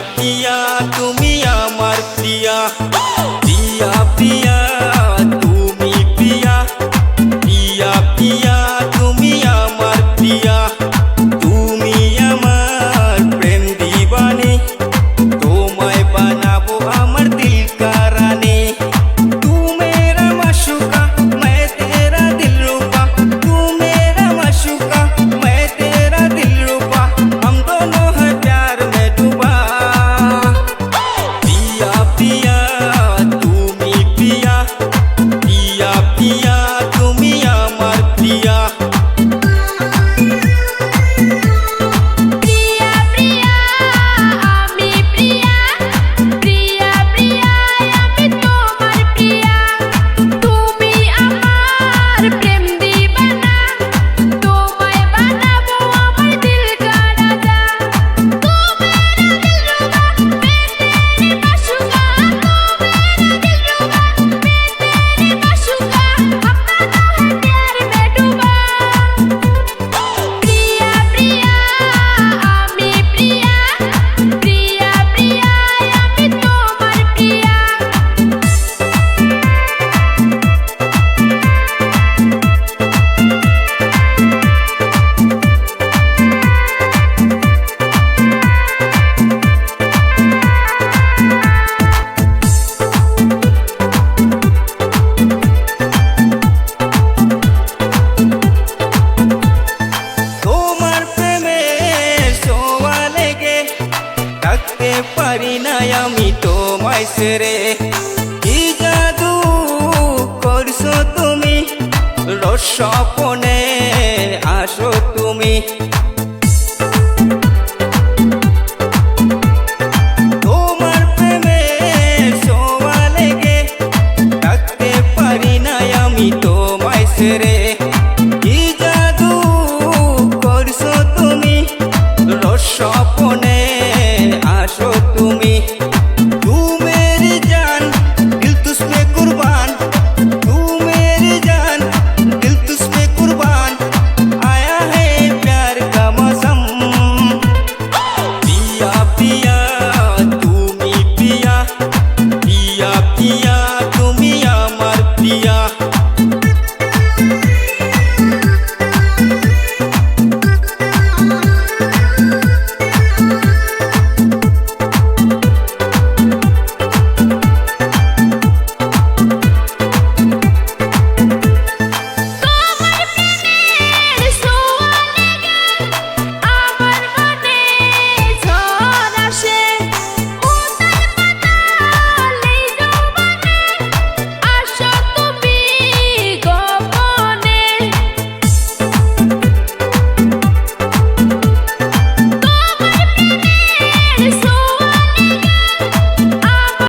প্রিয়া তুমি আমার প্রিয়া। প্রিয়া প্রিয়া। পারি না আমি তোমায় সেরে। কি জাদু করছ তুমি? রসপনে আসো তুমি।